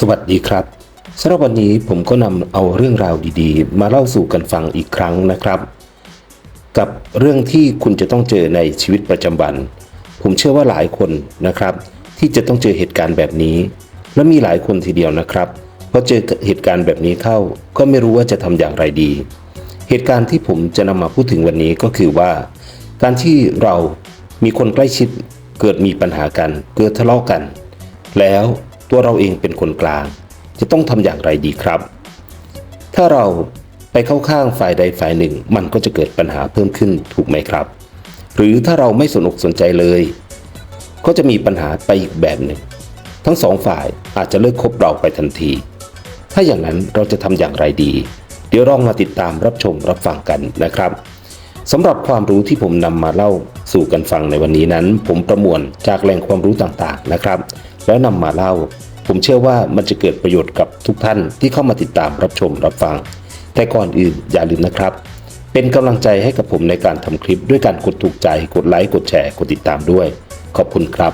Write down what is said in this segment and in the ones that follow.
สวัสดีครับสำหรับวันนี้ผมก็นำเอาเรื่องราวดีๆ มาเล่าสู่กันฟังอีกครั้งนะครับ กับเรื่องที่คุณจะต้องเจอในชีวิตประจำวัน ผมเชื่อว่าหลายคนนะครับ ที่จะต้องเจอเหตุการณ์แบบนี้ และมีหลายคนทีเดียวนะครับพอเจอเหตุการณ์แบบนี้เข้า ก็ไม่รู้ว่าจะทำอย่างไรดี เหตุการณ์ที่ผมจะนำมาพูดถึงวันนี้ก็คือว่า การที่เรามีคนใกล้ชิดเกิดมีปัญหากัน เกิดทะเลาะกัน แล้วตัวเราเอง คนกลาง จะต้องทำอย่างไรดีครับ ถ้าเราไปเข้าข้างฝ่ายใดฝ่ายหนึ่ง มันก็จะเกิดปัญหาเพิ่มขึ้นถูกไหมครับ หรือถ้าเราไม่สนอกสนใจเลย ก็จะมีปัญหาไปอีกแบบหนึ่ง ทั้งสองฝ่ายอาจจะเลิกคบเราไปทันที ถ้าอย่างนั้นเราจะทำอย่างไรดี เดี๋ยวลองมาติดตามรับชมรับฟังกันนะครับสำหรับความรู้ที่ผมนำมาเล่าสู่กันฟังในวันนี้นั้น ผมประมวลจากแหล่งความรู้ต่างๆนะครับ แล้วนำมาเล่า ผมเชื่อว่ามันจะเกิดประโยชน์กับทุกท่านที่เข้ามาติดตามรับชมรับฟัง แต่ก่อนอื่นอย่าลืมนะครับ เป็นกำลังใจให้กับผมในการทำคลิปด้วยการกดถูกใจ กดไลค์ กดแชร์ กดติดตามด้วย ขอบคุณครับ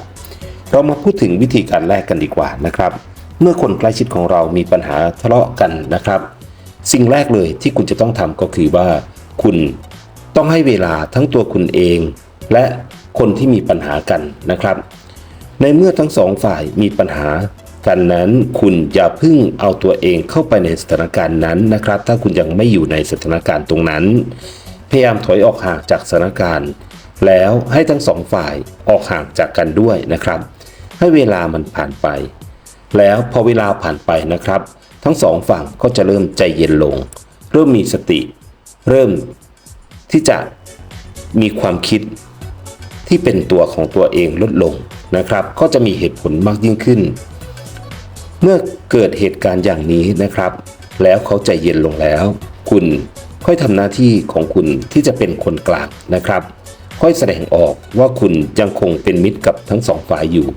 เรามาพูดถึงวิธีการแรกกันดีกว่านะครับ เมื่อคนใกล้ชิดของเรามีปัญหาทะเลาะกันนะครับ สิ่งแรกเลยที่คุณจะต้องทำก็คือว่า คุณต้องให้เวลาทั้งตัวคุณเอง และคนที่มีปัญหากันนะครับ ในเมื่อทั้งสองฝ่ายมีปัญหา กันนั้นคุณอย่าเพึ่งเอาตัวเองเข้าไปในสถานการณ์นั้นนะครับ ถ้าคุณยังไม่อยู่ในสถานการณ์ตรงนั้น พยายามถอยออกห่างจากสถานการณ์ แล้วให้ทั้งสองฝ่ายออกห่างจากกันด้วยนะครับ ให้เวลามันผ่านไป แล้วพอเวลาผ่านไปนะครับ ทั้งสองฝั่งก็จะเริ่มใจเย็นลง เริ่มมีสติ เริ่มที่จะมีความคิดที่เป็นตัวของตัวเองลดลงนะครับ ก็จะมีเหตุผลมากยิ่งขึ้น เมื่อเกิดเหตุการณ์อย่างนี้นะครับ แล้วเขาใจเย็นลงแล้ว คุณค่อยทำหน้าที่ของคุณที่จะเป็นคนกลางนะครับ ค่อยแสดงออกว่าคุณยังคงเป็นมิตรกับทั้งสองฝ่ายอยู่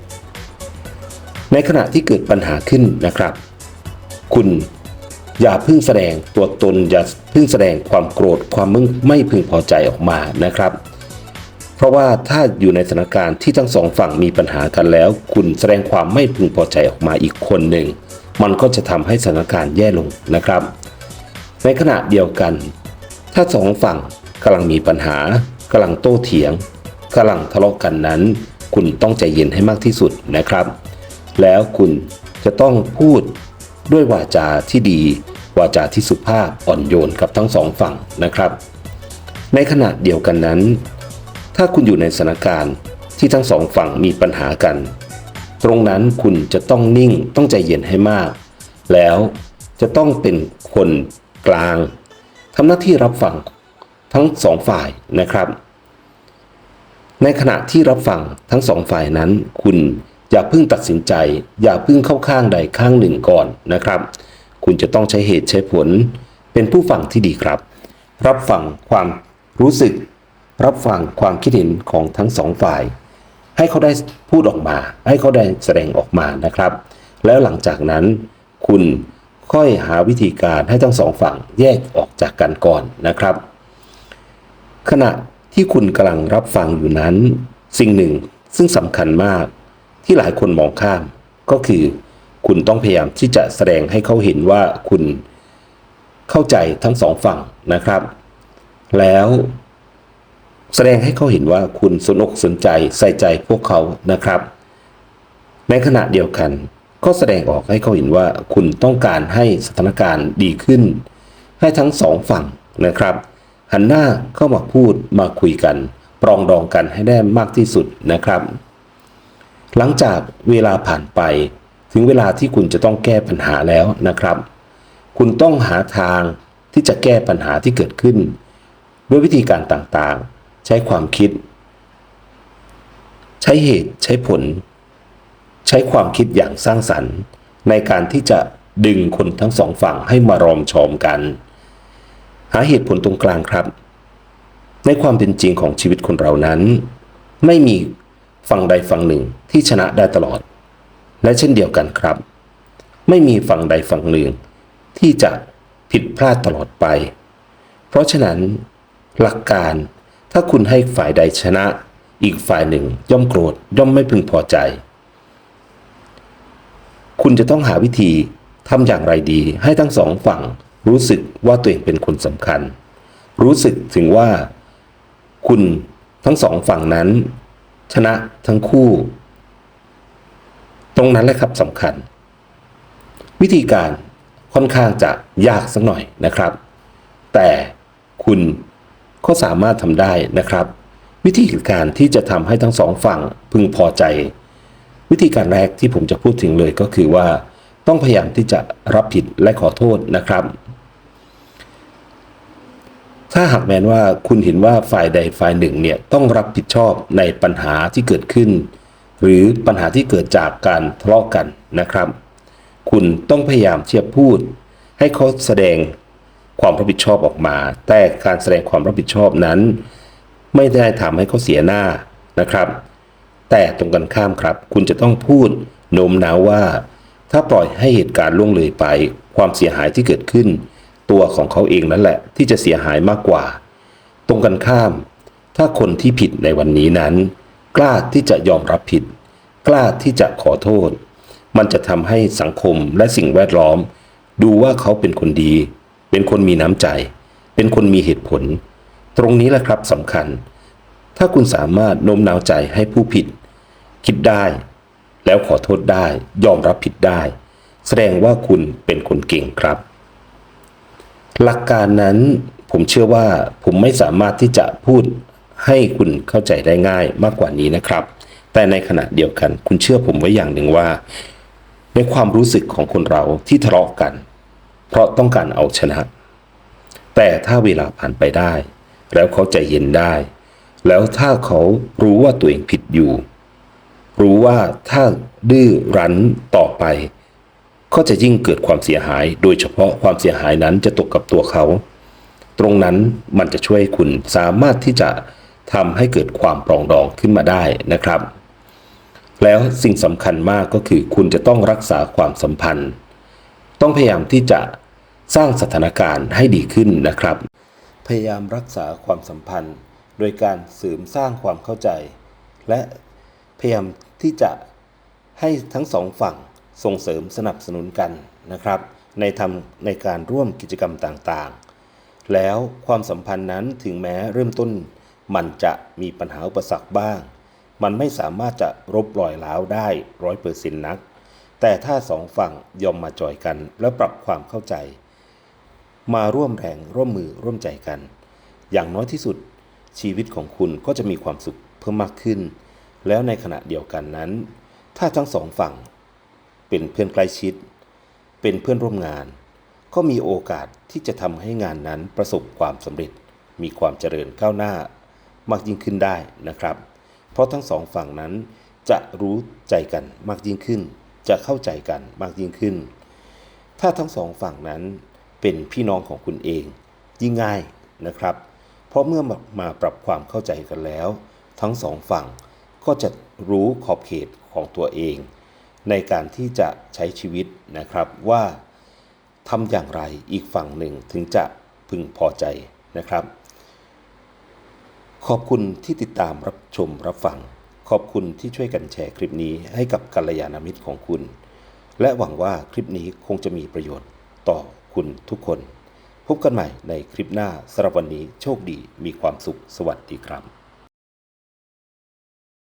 ในขณะที่เกิดปัญหาขึ้นนะครับ คุณอย่าเพิ่งแสดงตัวตนอย่าเพิ่งแสดงความโกรธความมึงไม่พึงพอใจออกมานะครับ เพราะว่าถ้าอยู่ในสถานการณ์ที่ทั้งสองฝั่งมีปัญหากันแล้ว คุณแสดงความไม่พึงพอใจออกมาอีกคนหนึ่ง มันก็จะทำให้สถานการณ์แย่ลงนะครับ ในขณะเดียวกัน ถ้าสองฝั่งกำลังมีปัญหากำลังโต้เถียงกำลังทะเลาะกันนั้น คุณต้องใจเย็นให้มากที่สุดนะครับ แล้วคุณจะต้องพูดด้วยวาจาที่ดี วาจาที่สุภาพอ่อนโยนกับทั้งสองฝั่งนะครับ ในขณะเดียวกันนั้น ถ้าคุณอยู่ในสถานการณ์ที่ทั้งสองฝั่งมีปัญหากัน ตรงนั้นคุณจะต้องนิ่งต้องใจเย็นให้มาก แล้วจะต้องเป็นคนกลางทำหน้าที่รับฟังทั้งสองฝ่ายนะครับ ในขณะที่รับฟังทั้งสองฝ่ายนั้น คุณอย่าเพิ่งตัดสินใจ อย่าเพิ่งเข้าข้างใดข้างหนึ่งก่อนนะครับ คุณจะต้องใช้เหตุใช้ผล เป็นผู้ฟังที่ดีครับ รับฟังความรู้สึก รับฟังความคิดเห็นของทั้งสองฝ่าย ให้เขาได้พูดออกมา ให้เขาได้แสดงออกมานะครับ แล้วหลังจากนั้นคุณค่อยหาวิธีการให้ทั้งสองฝั่งแยกออกจากกันก่อนนะครับ ขณะที่คุณกำลังรับฟังอยู่นั้น สิ่งหนึ่งซึ่งสำคัญมากที่หลายคนมองข้าม ก็คือ คุณต้องพยายามที่จะแสดงให้เขาเห็นว่าคุณเข้าใจทั้งสองฝั่งนะครับ แล้ว แสดงให้เขาเห็นว่าคุณสนอกสนใจใส่ใจพวกเขานะครับ ในขณะเดียวกัน ก็แสดงออกให้เขาเห็นว่าคุณต้องการให้สถานการณ์ดีขึ้น ให้ทั้งสองฝั่งนะครับ หันหน้าเข้ามาพูดมาคุยกันปรองดองกันให้ได้มากที่สุดนะครับ หลังจากเวลาผ่านไป ถึงเวลาที่คุณจะต้องแก้ปัญหาแล้วนะครับ คุณต้องหาทางที่จะแก้ปัญหาที่เกิดขึ้น ด้วยวิธีการต่างๆ ใช้ความคิด ใช้เหตุใช้ผล ใช้ความคิดอย่างสร้างสรรค์ ในการที่จะดึงคนทั้งสองฝั่งให้มารอมชอมกัน หาเหตุผลตรงกลางครับ ในความเป็นจริงของชีวิตคนเรานั้น ไม่มีฝั่งใดฝั่งหนึ่งที่ชนะได้ตลอด และเช่นเดียวกันครับ ไม่มีฝั่งใดฝั่งหนึ่งที่จะผิดพลาดตลอดไป เพราะฉะนั้น หลักการ ถ้าคุณให้ฝ่ายใดชนะ อีกฝ่ายหนึ่งย่อมโกรธย่อมไม่พึงพอใจ คุณจะต้องหาวิธีทำอย่างไรดี ให้ทั้งสองฝั่งรู้สึกว่าตัวเองเป็นคนสำคัญ รู้สึกถึงว่า คุณทั้งสองฝั่งนั้น ชนะทั้งคู่ ตรงนั้นแหละครับสำคัญ วิธีการค่อนข้างจะยากสักหน่อยนะครับ แต่คุณ ก็สามารถทำได้นะครับ วิธีการที่จะทำให้ทั้งสองฝั่งพึงพอใจ วิธีการแรกที่ผมจะพูดถึงเลยก็คือว่า ต้องพยายามที่จะรับผิดและขอโทษนะครับ ถ้าหากแม้นว่าคุณเห็นว่าฝ่ายใดฝ่ายหนึ่งเนี่ยต้องรับผิดชอบในปัญหาที่เกิดขึ้น หรือปัญหาที่เกิดจากการทะเลาะกันนะครับ คุณต้องพยายามเทียบพูด ให้เขาแสดง ความรับผิดชอบออกมา แต่การแสดงความรับผิดชอบนั้น ไม่ได้ทำให้เขาเสียหน้านะครับ แต่ตรงกันข้ามครับ คุณจะต้องพูดโน้มน้าวว่า ถ้าปล่อยให้เหตุการณ์ล่วงเลยไป ความเสียหายที่เกิดขึ้น ตัวของเขาเองนั่นแหละ ที่จะเสียหายมากกว่า ตรงกันข้าม ถ้าคนที่ผิดในวันนี้นั้น กล้าที่จะยอมรับผิด กล้าที่จะขอโทษ มันจะทำให้สังคมและสิ่งแวดล้อม ดูว่าเขาเป็นคนดี เป็นคนมีน้ำใจ เป็นคนมีเหตุผล ตรงนี้แหละครับสำคัญ ถ้าคุณสามารถโน้มน้าวใจให้ผู้ผิด คิดได้ แล้วขอโทษได้ ยอมรับผิดได้ แสดงว่าคุณเป็นคนเก่งครับ หลักการนั้นผมเชื่อว่าผมไม่สามารถที่จะพูดให้คุณเข้าใจได้ง่ายมากกว่านี้นะครับ แต่ในขณะเดียวกัน คุณเชื่อผมไว้อย่างหนึ่งว่า ในความรู้สึกของคนเราที่ทะเลาะกัน เพราะต้องการเอาชนะ แต่ถ้าเวลาผ่านไปได้ แล้วเขาใจเย็นได้ แล้วถ้าเขารู้ว่าตัวเองผิดอยู่ รู้ว่าถ้าดื้อรั้นต่อไปก็จะยิ่งเกิดความเสียหาย โดยเฉพาะความเสียหายนั้นจะตกกับตัวเขา ตรงนั้นมันจะช่วยคุณสามารถที่จะทำให้เกิดความปรองดองขึ้นมาได้นะครับ แล้วสิ่งสำคัญมากก็คือคุณจะต้องรักษาความสัมพันธ์ ต้องพยายามที่จะสร้างสถานการณ์ให้ดีขึ้นนะครับ พยายามรักษาความสัมพันธ์ โดยการเสริมสร้างความเข้าใจ และพยายามที่จะให้ทั้งสองฝั่งส่งเสริมสนับสนุนกันนะครับ ในทำในการร่วมกิจกรรมต่างๆ แล้วความสัมพันธ์นั้นถึงแม้เริ่มต้น มันจะมีปัญหาอุปสรรคบ้าง มันไม่สามารถจะรบรอยร้าวได้ร้อยเปอร์เซ็นต์นัก แต่ถ้าสองฝั่งยอมมาจอยกันและปรับความเข้าใจ มาร่วมแรงร่วมมือร่วมใจกัน อย่างน้อยที่สุด ชีวิตของคุณก็จะมีความสุขเพิ่มมากขึ้น แล้วในขณะเดียวกันนั้น ถ้าทั้งสองฝั่ง เป็นเพื่อนใกล้ชิด เป็นเพื่อนร่วมงาน ก็มีโอกาสที่จะทำให้งานนั้นประสบความสำเร็จ มีความเจริญก้าวหน้ามากยิ่งขึ้นได้นะครับ เพราะทั้งสองฝั่งนั้นจะรู้ใจกันมากยิ่งขึ้น จะเข้าใจกันมากยิ่งขึ้น ถ้าทั้งสองฝั่งนั้นเป็นพี่น้องของคุณเอง ยิ่งง่ายนะครับ เพราะเมื่อมาปรับความเข้าใจกันแล้ว ทั้งสองฝั่งก็จะรู้ขอบเขตของตัวเอง ในการที่จะใช้ชีวิตนะครับว่าทำอย่างไรอีกฝั่งหนึ่งถึงจะพึงพอใจนะครับ ขอบคุณที่ติดตามรับชมรับฟัง ขอบคุณที่ช่วยกันแชร์คลิปนี้ให้กับกัลยาณมิตรของคุณ และหวังว่าคลิปนี้คงจะมีประโยชน์ต่อคุณทุกคน พบกันใหม่ในคลิปหน้าสำหรับวันนี้โชคดีมีความสุขสวัสดีครับ